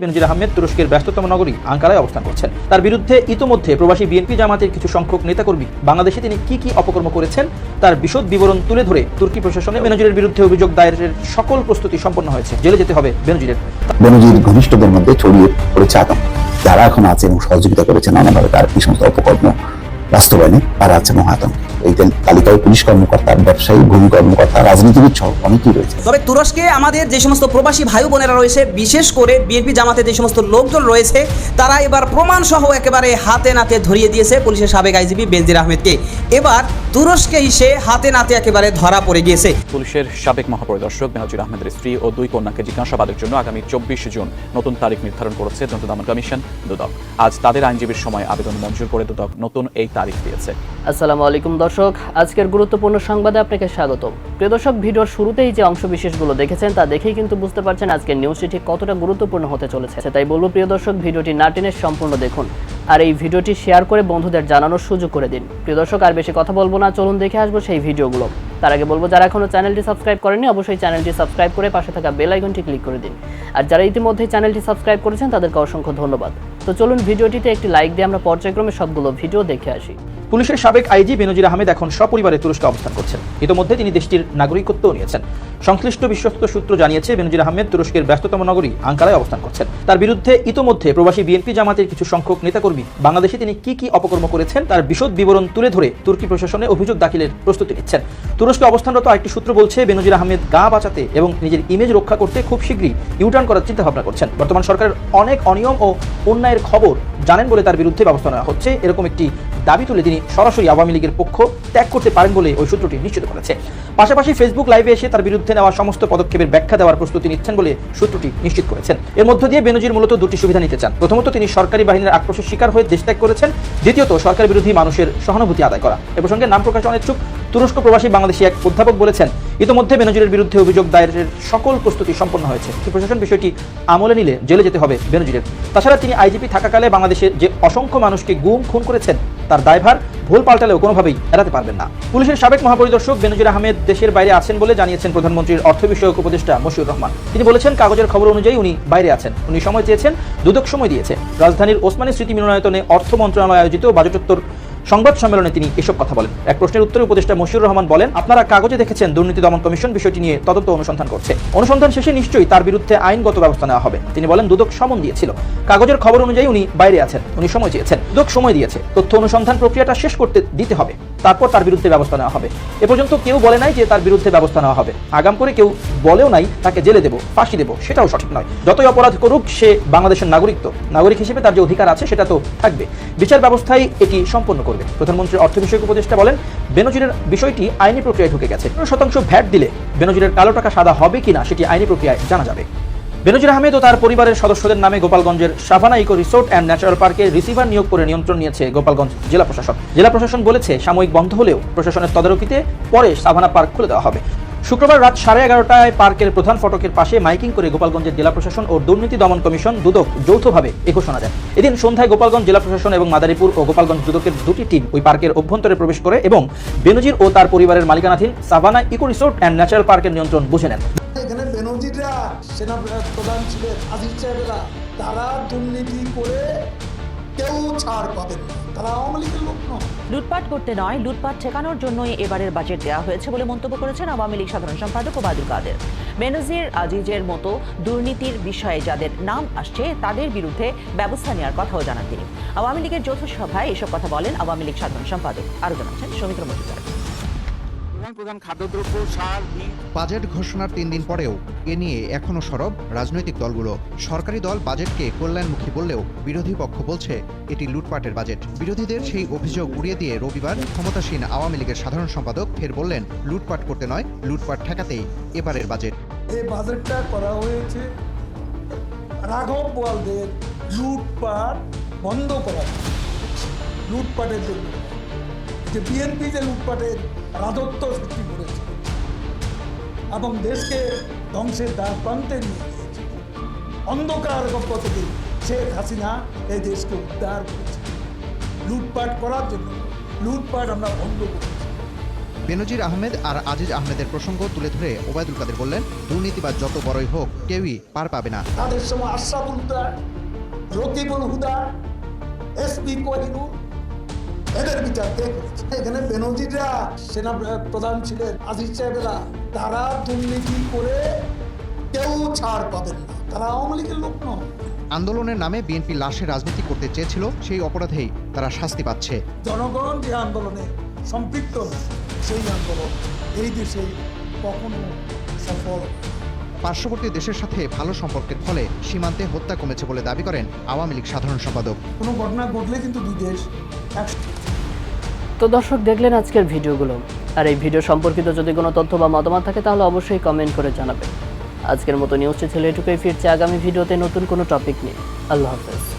বেনজির আহমেদ তুরস্কের ব্যস্ততম নগরী আঙ্কারায় অবস্থান করছেন। তার বিরুদ্ধে ইতোমধ্যে প্রবাসী বিএনপি জামাতের কিছু সংখ্যক নেতাকর্মী বাংলাদেশে তিনি কি কি অপকর্ম করেছেন তার বিশদ বিবরণ তুলে ধরে তুর্কি প্রশাসনে বেনজিরের বিরুদ্ধে অভিযোগ দায়েরের সকল প্রস্তুতি সম্পন্ন হয়েছে। জেলে যেতে হবে বেনজিরের। বেনজির ঘনিষ্ঠদের মধ্যে ছড়িয়ে পড়েছে আতঙ্ক। যারা এখন আছে এবং সহযোগিতা করেছেন নানাভাবে তার এই সমস্ত অপকর্ম বাস্তবায়নে তারা আছে মহাতঙ্ক। এই তালিকায় পুলিশ কর্মকর্তা ব্যবসায়ী ভূমি কর্মকর্তা রাজনীতিবিদ সহ অনেকেই রয়েছে। তবে তুরস্কে আমাদের যে সমস্ত প্রবাসী ভাই বোনেরা রয়েছে বিশেষ করে বিএনপি জামাতে যে সমস্ত লোকজন রয়েছে তারা এবার প্রমাণ সহ একেবারে হাতে নাতে ধরিয়ে দিয়েছে পুলিশের সাবেক আইজিপি বেনজির আহমেদকে। এবার তুরস্কে এসে হাতে নাতে একেবারে ধরা পড়ে গিয়েছে। পুলিশের সাবেক মহাপরিদর্শক বেনজির আহমেদের স্ত্রী ও দুই কন্যাকে জিজ্ঞাসাবাদের জন্য আগামী চব্বিশ জুন নতুন তারিখ নির্ধারণ করেছে দন্ত দমন কমিশন দুদক। আজ তাদের আইনজীবীর সময় আবেদন মঞ্জুর করে দুদক। নতুন এই তারিখ দিয়েছে। আসসালামু আলাইকুম দর্শক, আজকের গুরুত্বপূর্ণ সংবাদে আপনাকে স্বাগত প্রিয় দর্শক, ভিডিওর শুরুতেই যে অংশ বিশেষগুলো দেখেছেন তা দেখেই কিন্তু বুঝতে পারছেন আজকের নিউজটি ঠিক কতটা গুরুত্বপূর্ণ হতে চলেছে। তাই বলব, প্রিয় দর্শক, ভিডিওটি না টেনে সম্পূর্ণ দেখুন। আর এই ভিডিওটি শেয়ার করে বন্ধুদের জানানোর সুযোগ করে দিন। প্রিয় দর্শক, আর বেশি কথা বলব না, চলুন দেখে আসব সেই ভিডিওগুলো। তার আগে বলব, যারা এখনও চ্যানেলটি সাবস্ক্রাইব করেনি অবশ্যই চ্যানেলটি সাবস্ক্রাইব করে পাশে থাকা বেল আইকনটি ক্লিক করে দিন। আর যারা ইতিমধ্যে চ্যানেলটি সাবস্ক্রাইব করেছেন, তাদেরকে অসংখ্য ধন্যবাদ। তো চলুন ভিডিওটিতে একটি লাইক দিয়ে আমরা পর্যায়ক্রমে সবগুলো ভিডিও দেখে আসি। পুলিশের সাবেক আইজি বেনজির আহমেদ এখন সপরিবারে তুরস্কে অবস্থান করছেন। ইতোমধ্যে তিনি দেশটির নাগরিকত্বও নিয়েছেন। সংশ্লিষ্ট বিশ্বস্ত সূত্র জানিয়েছে, বেনজির আহমেদ তুরস্কের ব্যস্ততম নগরী আঙ্কারায় অবস্থান করছেন। তার বিরুদ্ধে ইতোমধ্যে প্রবাসী বিএনপি জামাতের কিছু সংখ্যক নেতাকর্মী বাংলাদেশে তিনি কি কি অপকর্ম করেছেন তার বিশদ বিবরণ তুলে ধরে তুর্কি প্রশাসনে অভিযোগ দাখিলের প্রস্তুতি নিচ্ছেন। তুরস্কে অবস্থানরত আরেকটি সূত্র বলছে, বেনজির আহমেদ গা বাঁচাতে এবং নিজের ইমেজ রক্ষা করতে খুব শীঘ্রই ইউটার্ন করার চিন্তা ভাবনা করছেন। বর্তমান সরকারের অনেক অনিয়ম ও অন্যায়ের খবর জানেন বলে তার বিরুদ্ধে ব্যবস্থা নেওয়া হচ্ছে। এরকম একটি দাবি তুলে তিনি সরাসরি আওয়ামী লীগের পক্ষ ত্যাগ করতে পারেন বলে ওই সূত্রটি নিশ্চিত করেছে। পাশাপাশি ফেসবুক লাইভে এসে তার বিরুদ্ধে নেওয়া সমস্ত পদক্ষেপের ব্যাখ্যা দেওয়ার প্রস্তুতি নিচ্ছেন বলে সূত্রটি নিশ্চিত করেছেন। এর মধ্য দিয়ে বেনজির মূলত দুটি সুবিধা নিতে চান। প্রথমত, তিনি সরকারি বাহিনীর আক্রোশের শিকার হয়ে দেশ ত্যাগ করেছেন। দ্বিতীয়ত, সরকার বিরোধী মানুষের সহানুভূতি আদায় করা। এ প্রসঙ্গে নাম প্রকাশে অনিচ্ছুক। তুরস্ক প্রবাসী বাংলাদেশি এক অধ্যাপক বলেছেন, ইতোমধ্যে বেনজিরের বিরুদ্ধে অভিযোগ দায়েরের সকল প্রস্তুতি সম্পন্ন হয়েছে। প্রশাসন বিষয়টি আমলে নিলে জেলে যেতে হবে বেনজিরের। তাছাড়া, তিনি আইজিপি থাকাকালে বাংলাদেশের যে অসংখ্য মানুষকে গুম, খুন করেছেন তার দায়ভার ভুল পাল্টালেও কোনোভাবেই এড়াতে পারবেন না। পুলিশের সাবেক মহাপরিদর্শক বেনজির আহমেদ দেশের বাইরে আছেন বলে জানিয়েছেন প্রধানমন্ত্রীর অর্থ বিষয়ক উপদেষ্টা মশিউর রহমান। তিনি বলেছেন, কাগজের খবর অনুযায়ী উনি বাইরে আছেন। উনি সময় চেয়েছেন, দুদক সময় দিয়েছে। রাজধানীর ওসমানী স্মৃতি মিলনায়তনে অর্থ মন্ত্রণালয় আয়োজিত বাজেটোত্তর সংবাদ সম্মেলনে তিনি এসব কথা বলেন। এক প্রশ্নের উত্তরে উপদেষ্টা মশিউর রহমান বলেন, আপনারা কাগজে দেখেছেন দুর্নীতি দমন কমিশন বিষয়টি নিয়ে তদন্ত অনুসন্ধান করছে। অনুসন্ধান শেষে নিশ্চয়ই তার বিরুদ্ধে আইনগত ব্যবস্থা নেওয়া হবে। তিনি বলেন, দুদক সমন দিয়েছিল। কাগজের খবর অনুযায়ী উনি বাইরে আছেন। উনি সময় চেয়েছেন। দুদক সময় দিয়েছে। তথ্য অনুসন্ধান প্রক্রিয়াটা শেষ করতে দিতে হবে। তারপর তার বিরুদ্ধে ব্যবস্থা নেওয়া হবে। এ পর্যন্ত কেউ বলে নাই যে তার বিরুদ্ধে ব্যবস্থা নেওয়া হবে। আগাম করে কেউ বলেও নাই, তাকে জেলে দেবো, ফাঁসি দেবো, সেটাও সঠিক নয়। যতই অপরাধ করুক, সে বাংলাদেশের নাগরিক তো। নাগরিক হিসেবে তার যে অধিকার আছে, সেটা তো থাকবে। বিচার ব্যবস্থায় এটি সম্পন্ন করবে। প্রধানমন্ত্রীর অর্থ বিষয়ক উপদেষ্টা বলেন, বেনজিরের বিষয়টি আইনি প্রক্রিয়ায় ঢুকে গেছে। শতাংশ ভ্যাট দিলে বেনজিরের কালো টাকা সাদা হবে কিনা সেটি আইনি প্রক্রিয়ায় জানা যাবে। বেনজির আহমেদ ও তার পরিবারের সদস্যদের নামে গোপালগঞ্জের Savanna Eco Resort and Natural পার্কে রিসিভার নিয়োগ করে নিয়ন্ত্রণ নিয়েছে গোপালগঞ্জ জেলা প্রশাসন। জেলা প্রশাসন বলেছে, সাময়িক বন্ধ হলেও প্রশাসনের তদারকিতে পরে সাভানা পার্ক খুলে দেওয়া হবে। শুক্রবার রাত সাড়ে এগারোটায় পার্কের প্রধান ফটকের পাশে মাইকিং করে গোপালগঞ্জের জেলা প্রশাসন ও দুর্নীতি দমন কমিশন দুদক যৌথভাবে এ ঘোষণা দেন। এদিন সন্ধ্যায় গোপালগঞ্জ জেলা প্রশাসন এবং মাদারীপুর ও গোপালগঞ্জ দুদকের দুটি টিম ওই পার্কের অভ্যন্তরে প্রবেশ করে এবং বেনজির ও তার পরিবারের মালিকানাধীন Savanna Eco Resort and Natural পার্কের নিয়ন্ত্রণ বুঝে নেন। এখানে বেনজিরা সেনা প্রধান ছিলেন তারা দুর্নীতি করে কেউ ছাড় পাবেন তারা আওয়ামী লীগের লোক লুটপাট করতে নয়, লুটপাট ঠেকানোর জন্যই এবারের বাজেট দেওয়া হয়েছে বলে মন্তব্য করেছেন আওয়ামী লীগ সাধারণ সম্পাদক ওবায়দুল কাদের। বেনজির আজিজের মতো দুর্নীতির বিষয়ে যাদের নাম আসছে, তাদের বিরুদ্ধে ব্যবস্থা নেওয়ার কথাও জানান তিনি। আওয়ামী লীগের যৌথ সভায় এসব কথা বলেন আওয়ামী লীগ সাধারণ সম্পাদক। আরও জানাচ্ছেন সৌমিত্র মজুমদার। প্রধান প্রধান খাদ্যদ্রব্য সার বীজ বাজেট ঘোষণার তিন দিন পরেও এ নিয়ে এখনও সরব রাজনৈতিক দলগুলো। সরকারি দল বাজেটকে কল্যাণমুখী বললেও বিরোধী পক্ষ বলছে এটি লুটপাটের বাজেট। বিরোধীদের সেই অভিযোগ উড়িয়ে দিয়ে রবিবার ক্ষমতাসীন আওয়ামী লীগের সাধারণ সম্পাদক ফের বললেন লুটপাট করতে নয় লুটপাট ঠেকাতেই এবারের বাজেট। এই বাজেটটা করা হয়েছে রাঘব বোয়ালদের লুটপাট বন্ধ করা। লুটপাটের জন্য। যে বিএনপি যে লুটপাটের রাজত্ব সৃষ্টি করেছে এবং দেশকে ধ্বংসের দ্বার প্রান্তে নিয়ে গিয়েছে অন্ধকার গল্প থেকে শেখ হাসিনা এই দেশকে উদ্ধার করেছে। লুটপাট করার জন্য লুটপাট আমরা বন্ধ করেছি। বেনজির আহমেদ আর আজিজ আহমেদের প্রসঙ্গ তুলে ধরে ওবায়দুল কাদের বললেন দুর্নীতিবাদ যত বড়ই হোক কেউই পার পাবে না। তাদের সময় আশরাফুল হুদা রকিবুল হুদা এসপি কোহিনুর এদের বিচার কে এখানে বেনজিরা সেনা প্রধান ছিলেন আজিজ সাহেবেরা। তারা দুর্নীতি করে কেউ ছাড় পাবেন না। তারা আওয়ামী লীগের লোক নয়। আন্দোলনের নামে বিএনপি লাশে রাজনীতি করতে চেয়েছিল সেই অপরাধেই তারা শাস্তি পাচ্ছে। জনগণ যে আন্দোলনে সম্পৃক্ত সেই আন্দোলন এই দেশে কখনো সফল। পার্শ্ববর্তী দেশের সাথে ভালো সম্পর্কের ফলে সীমান্তে হত্যা কমেছে বলে দাবি করেন আওয়ামী লীগ সাধারণ সম্পাদক। কোনো ঘটনা ঘটলে কিন্তু দুই দেশ এক তো দর্শক দেখলেন আজকের ভিডিওগুলো। আর এই ভিডিও সম্পর্কিত যদি কোনো তথ্য বা মতামত থাকে, তাহলে অবশ্যই কমেন্ট করে জানাবেন। আজকের মতো নিউজটি ছিল এটুকুই ফিরছে। আগামী ভিডিওতে নতুন কোনো টপিক নিয়ে। আল্লাহ হাফেজ।